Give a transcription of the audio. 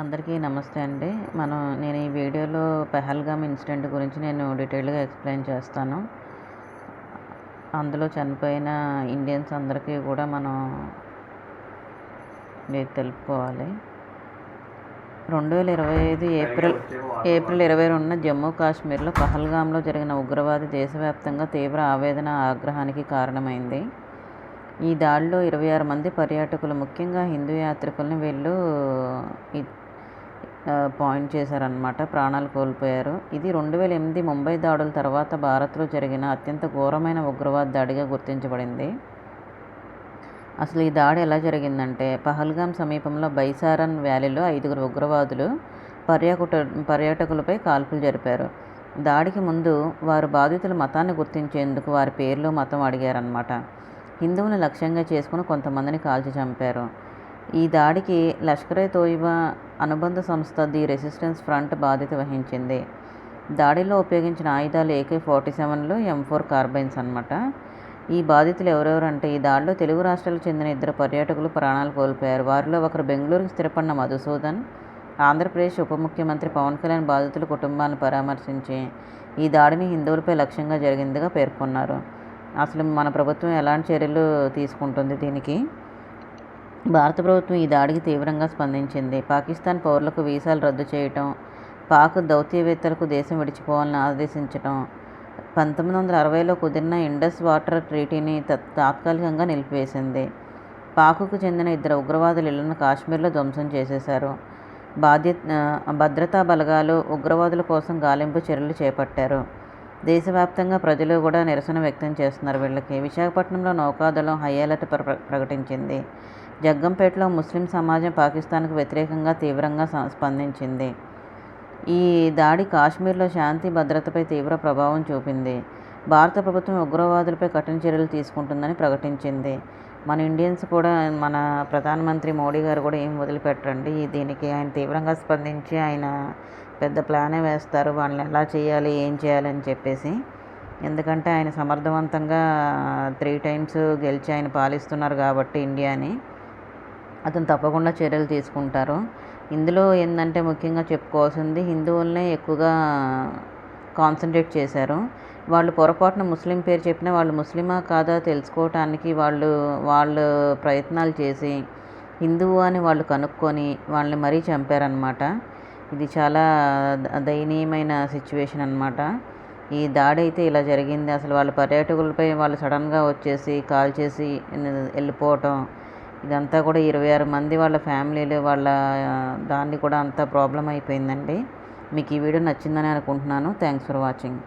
అందరికీ నమస్తే అండి. మనం నేను ఈ వీడియోలో పెహల్గామ్ ఇన్సిడెంట్ గురించి నేను డీటెయిల్గా ఎక్స్ప్లెయిన్ చేస్తాను. అందులో చనిపోయిన ఇండియన్స్ అందరికీ కూడా మనం తెలుపుకోవాలి. రెండు వేల ఇరవై ఐదు ఏప్రిల్ ఏప్రిల్ ఇరవై రెండున జమ్మూ కాశ్మీర్లో పహల్గామ్లో జరిగిన ఉగ్రవాది దేశవ్యాప్తంగా తీవ్ర ఆవేదన ఆగ్రహానికి కారణమైంది. ఈ దాడిలో ఇరవై ఆరు మంది పర్యాటకులు ముఖ్యంగా హిందూ యాత్రికుల్ని వీళ్ళు పాయింట్ చేశారనమాట ప్రాణాలు కోల్పోయారు. ఇది రెండు వేల ఎనిమిది ముంబై దాడుల తర్వాత భారత్లో జరిగిన అత్యంత ఘోరమైన ఉగ్రవాద దాడిగా గుర్తించబడింది. అసలు ఈ దాడి ఎలా జరిగిందంటే పహల్గాం సమీపంలో బైసారన్ వ్యాలీలో ఐదుగురు ఉగ్రవాదులు పర్యాకుట పర్యాటకులపై కాల్పులు జరిపారు. దాడికి ముందు వారు బాధితుల మతాన్ని గుర్తించేందుకు వారి పేర్లు మతం అడిగారనమాట హిందువుని లక్ష్యంగా చేసుకుని కొంతమందిని కాల్చి చంపారు. ఈ దాడికి లష్కరే తోయిబా అనుబంధ సంస్థ ది రెసిస్టెన్స్ ఫ్రంట్ బాధ్యత వహించింది. దాడిలో ఉపయోగించిన ఆయుధాలు ఏకే ఫార్టీ సెవెన్లు ఎం ఫోర్ కార్బైన్స్ అనమాట ఈ బాధితులు ఎవరెవరు అంటే ఈ దాడిలో తెలుగు రాష్ట్రాలకు చెందిన ఇద్దరు పర్యాటకులు ప్రాణాలు కోల్పోయారు. వారిలో ఒకరు బెంగళూరుకు స్థిరపడిన మధుసూదన్ ఆంధ్రప్రదేశ్ ఉప ముఖ్యమంత్రి పవన్ కళ్యాణ్ బాధితుల కుటుంబాన్ని పరామర్శించి ఈ దాడిని హిందువులపై లక్ష్యంగా జరిగిందిగా పేర్కొన్నారు. అసలు మన ప్రభుత్వం ఎలాంటి చర్యలు తీసుకుంటుంది దీనికి? భారత ప్రభుత్వం ఈ దాడికి తీవ్రంగా స్పందించింది. పాకిస్తాన్ పౌరులకు వీసాలు రద్దు చేయటం పాక్ దౌత్యవేత్తలకు దేశం విడిచిపోవాలని ఆదేశించటం పంతొమ్మిది వందల అరవైలో కుదిరిన ఇండస్ వాటర్ ట్రీటీని తాత్కాలికంగా నిలిపివేసింది. పాకుకు చెందిన ఇద్దరు ఉగ్రవాదులు ఇళ్ళను కాశ్మీర్లో ధ్వంసం చేసేశారు. బాధ్యత భద్రతా బలగాలు ఉగ్రవాదుల కోసం గాలింపు చర్యలు చేపట్టారు. దేశవ్యాప్తంగా ప్రజలు కూడా నిరసన వ్యక్తం చేస్తున్నారు వీళ్ళకి. విశాఖపట్నంలో నౌకాదళం హై అలర్ట్ ప్ర- ప్రకటించింది. జగ్గంపేటలో ముస్లిం సమాజం పాకిస్తాన్కు వ్యతిరేకంగా తీవ్రంగా స్పందించింది. ఈ దాడి కాశ్మీర్లో శాంతి భద్రతపై తీవ్ర ప్రభావం చూపింది. భారత ప్రభుత్వం ఉగ్రవాదులపై కఠిన చర్యలు తీసుకుంటుందని ప్రకటించింది. మన ఇండియన్స్ కూడా మన ప్రధానమంత్రి మోడీ గారు కూడా ఏం వదిలిపెట్టరండి? దీనికి ఆయన తీవ్రంగా స్పందించి ఆయన పెద్ద ప్లానే వేస్తారు. వాళ్ళని ఎలా చేయాలి ఏం చేయాలి అని చెప్పేసి. ఎందుకంటే ఆయన సమర్థవంతంగా త్రీ టైమ్స్ గెలిచి ఆయన పాలిస్తున్నారు కాబట్టి ఇండియాని. అతను తప్పకుండా చర్యలు తీసుకుంటారు. ఇందులో ఏంటంటే ముఖ్యంగా చెప్పుకోవాల్సింది హిందువులనే ఎక్కువగా కాన్సన్ట్రేట్ చేశారు. వాళ్ళు పొరపాటున ముస్లిం పేరు చెప్పినా వాళ్ళు ముస్లిమా కాదా తెలుసుకోవటానికి వాళ్ళు వాళ్ళు ప్రయత్నాలు చేసి హిందువు అని వాళ్ళు కనుక్కొని వాళ్ళని మరీ చంపారనమాట ఇది చాలా దయనీయమైన సిచ్యువేషన్ అనమాట ఈ దాడి అయితే ఇలా జరిగింది. అసలు వాళ్ళ పర్యాటకులపై వాళ్ళు సడన్గా వచ్చేసి కాల్ చేసి వెళ్ళిపోవటం ఇదంతా కూడా ఇరవై ఆరు మంది వాళ్ళ ఫ్యామిలీలు వాళ్ళ దాన్ని కూడా అంతా ప్రాబ్లం అయిపోయిందండి. మీకు ఈ వీడియో నచ్చిందని అనుకుంటున్నాను. Thanks for watching